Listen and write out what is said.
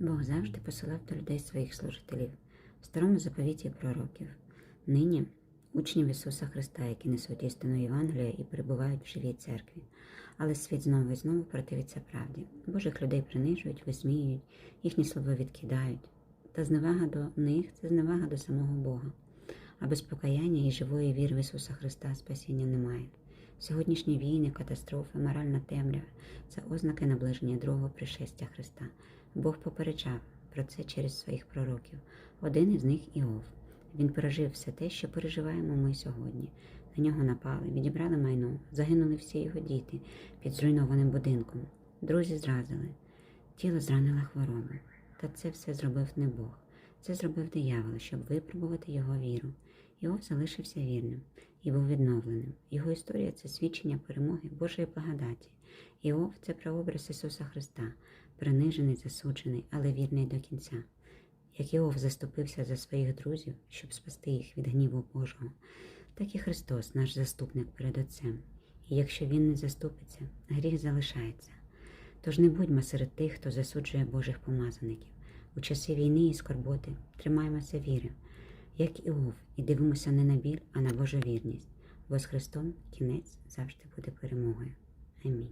Бог завжди посилав до людей своїх служителів в старому заповіті пророків. Нині учнів Ісуса Христа, які несуть істину Євангелія і перебувають в живій церкві. Але світ знову і знову противиться правді. Божих людей принижують, висміюють, їхні слова відкидають. Та зневага до них це зневага до самого Бога. А без покаяння і живої віри в Ісуса Христа спасіння немає. Сьогоднішні війни, катастрофи, моральна темрява це ознаки наближення другого пришестя Христа. Бог попереджав про це через своїх пророків. Один із них Іов. Він пережив все те, що переживаємо ми сьогодні. На нього напали, відібрали майно, загинули всі його діти під зруйнованим будинком. Друзі зразили, тіло зранила хвороба. Та це все зробив не Бог. Це зробив диявол, щоб випробувати його віру. Іов залишився вірним і був відновленим. Його історія це свідчення перемоги Божої благодаті. Іов це прообраз Ісуса Христа, принижений, засуджений, але вірний до кінця. Як Іов заступився за своїх друзів, щоб спасти їх від гніву Божого, так і Христос, наш заступник перед Отцем. І якщо Він не заступиться, гріх залишається. Тож не будьмо серед тих, хто засуджує Божих помазаників. У часи війни і скорботи тримаємося віри, як Іов, і дивимося не на біль, а на Божу вірність, бо з Христом кінець завжди буде перемогою. Амінь.